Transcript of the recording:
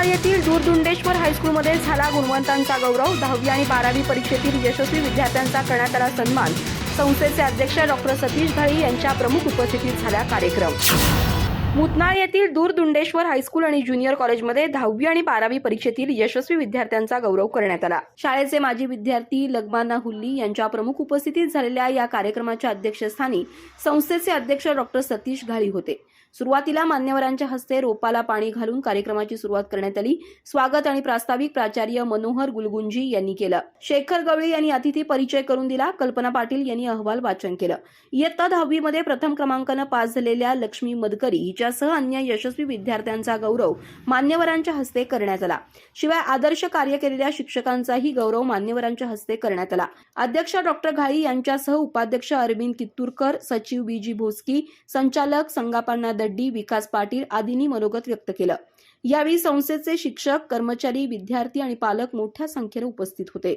मुतनाळ येथील दूरदुंडेश्वर हायस्कूलमध्ये झाला गुणवंतांचा गौरव. दहावी आणि बारावी परीक्षेतील यशस्वी विद्यार्थ्यांचा करण्यात आला सन्मान. संस्थेचे अध्यक्ष डॉक्टर सतीश घाळी यांच्या प्रमुख उपस्थितीत झाला कार्यक्रम. मुतनाळ येथील दूरदुंडेश्वर हायस्कूल आणि ज्युनियर कॉलेजमध्ये दहावी आणि बारावी परीक्षेतील यशस्वी विद्यार्थ्यांचा गौरव करण्यात आला. शाळेचे माजी विद्यार्थी लगमाना हुल्ली यांच्या प्रमुख उपस्थितीत झालेल्या या कार्यक्रमाच्या अध्यक्षस्थानी संस्थेचे अध्यक्ष डॉक्टर सतीश घाळी होते. सुरुवातीला मान्यवरांच्या हस्ते रोपाला पाणी घालून कार्यक्रमाची सुरुवात करण्यात आली. स्वागत आणि प्रास्ताविक प्राचार्य मनोहर गुलगुंजी यांनी केलं. शेखर गवळी यांनी अतिथी परिचय करून दिला. कल्पना पाटील यांनी अहवाल वाचन केलं. इयत्ता दहावीमध्ये प्रथम क्रमांकानं पास झालेल्या लक्ष्मी मदकरी हिच्यासह अन्य यशस्वी विद्यार्थ्यांचा गौरव मान्यवरांच्या हस्ते करण्यात आला. शिवाय आदर्श कार्य केलेल्या शिक्षकांचाही गौरव मान्यवरांच्या हस्ते करण्यात आला. अध्यक्ष डॉक्टर घाई यांच्यासह उपाध्यक्ष अरविंद कित्तूरकर सचिव बीजी भोसकी संचालक संगापण्णा दड्डी विकास पाटील आदींनी मनोगत व्यक्त केलं. यावेळी संस्थेचे शिक्षक कर्मचारी विद्यार्थी आणि पालक मोठ्या संख्येने उपस्थित होते.